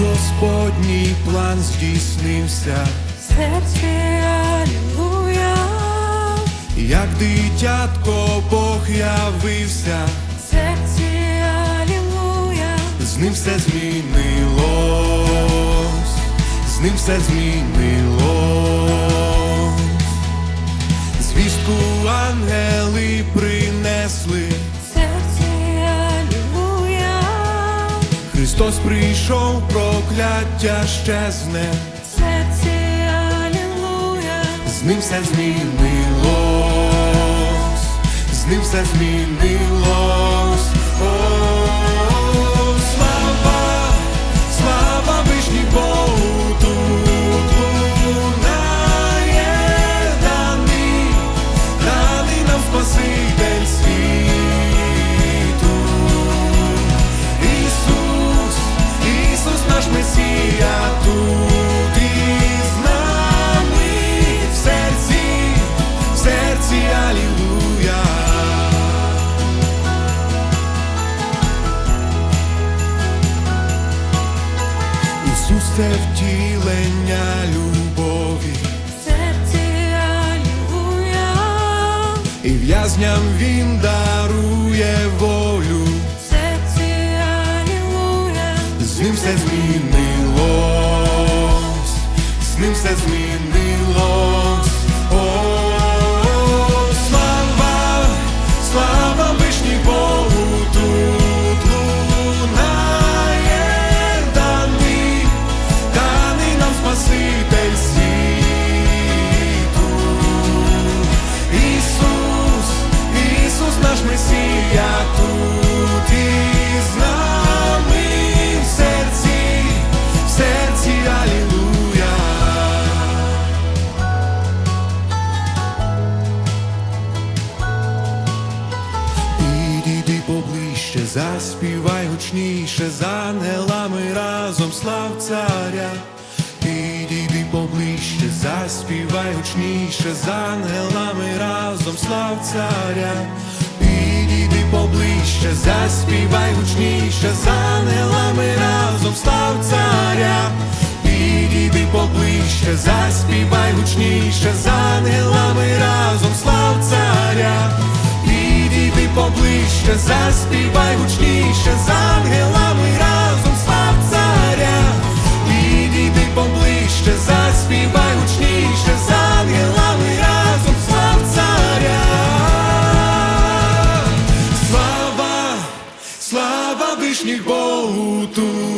Господній план здійснився, серці Алілуя, як дитятко Бог явився, серці Алілуя, з ним все змінилось, з ним все змінилось. Звістку ангели принесли, Христос прийшов, прокляття щезне, серці Алілуя, з ним все змінилось, з ним все змінилось. Втілення любові, серці Алілуя, і в'язням Він дарує волю. серці Алілуя, З ним все змінилось, з ним все змінилось. Заспівай гучніше з ангелами разом слав царя. Підійди поближче, заспівай гучніше з ангелами разом слав царя. Підійди поближче, заспівай гучніше з ангелами разом слав царя. Підійди поближче, заспівай гучніше з ангелами поближче, заспівай гучніше з ангелами разом слав царя. Підійди поближче, заспівай гучніше з ангелами разом слав царя. Слава, слава вишніх Богу тут.